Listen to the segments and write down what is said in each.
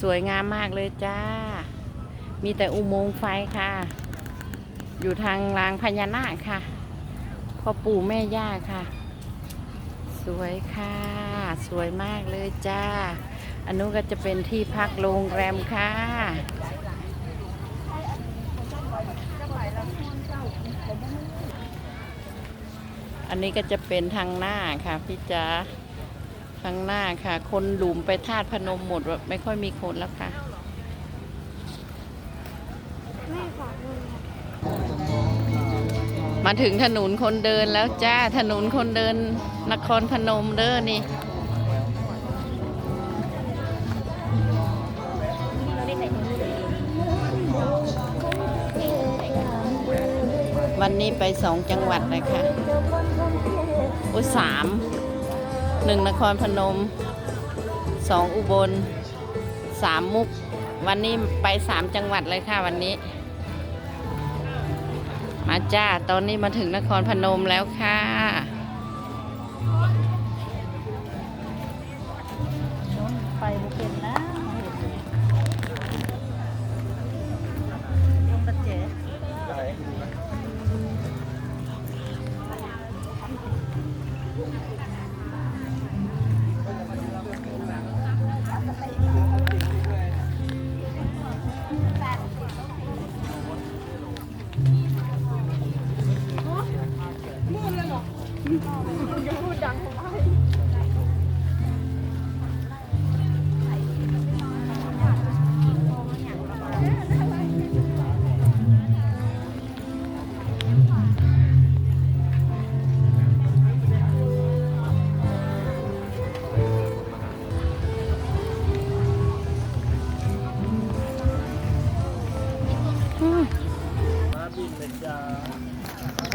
สวยงามมากเลยจ้า มีแต่อุโมงค์ไฟค่ะ อยู่ทางรางพญานาคค่ะพ่อปู่แม่ย่าค่ะ สวยค่ะ สวยมากเลยจ้า อันนู้นก็จะเป็นที่พักโรงแรมค่ะอันนี้ก็จะเป็นทางหน้าค่ะพี่จ๋า ทางหน้าค่ะ คนหลุมไปธาตุพนมหมดไม่ค่อยมีคนแล้วค่ะมาถึงถนนคนเดินแล้วจ้าถนนคนเดินนครพนมเด้อนี่วันนี้ไปสองจังหวัดเลยค่ะอุสาม หนึ่งนครพนมสองอุบลสามมุก วันนี้ไปสามจังหวัดเลยค่ะวันนี้ มาจ้า ตอนนี้มาถึงนครพนมแล้วค่ะ ไปบุเป็นนะลงตะเจ๋ พูดดังผมว่า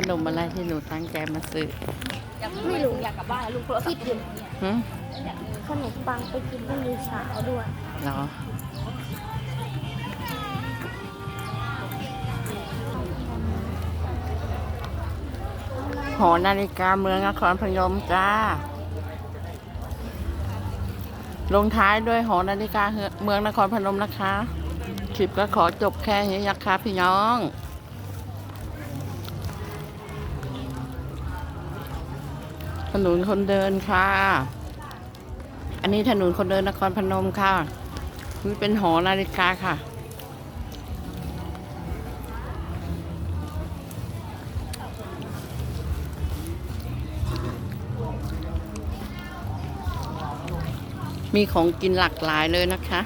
นมอะไรที่หนูตั้งใจมาซื้อไม่รู้อยากกลับบ้านลุงโทรศัพท์อยู่หึขนมปังไปกินพรุ่งนี้เช้าด้วยเหรอหอนาฬิกาเมืองนครพนมจ้า ลงท้ายด้วยหอนาฬิกาเมืองนครพนมนะคะ คลิปก็ขอจบแค่นี้นะคะพี่น้อง ถนนคนเดินค่ะ อันนี้ถนนคนเดินนครพนมค่ะนี่เป็นหอนาฬิกาค่ะ มีของกินหลากหลายเลยนะคะ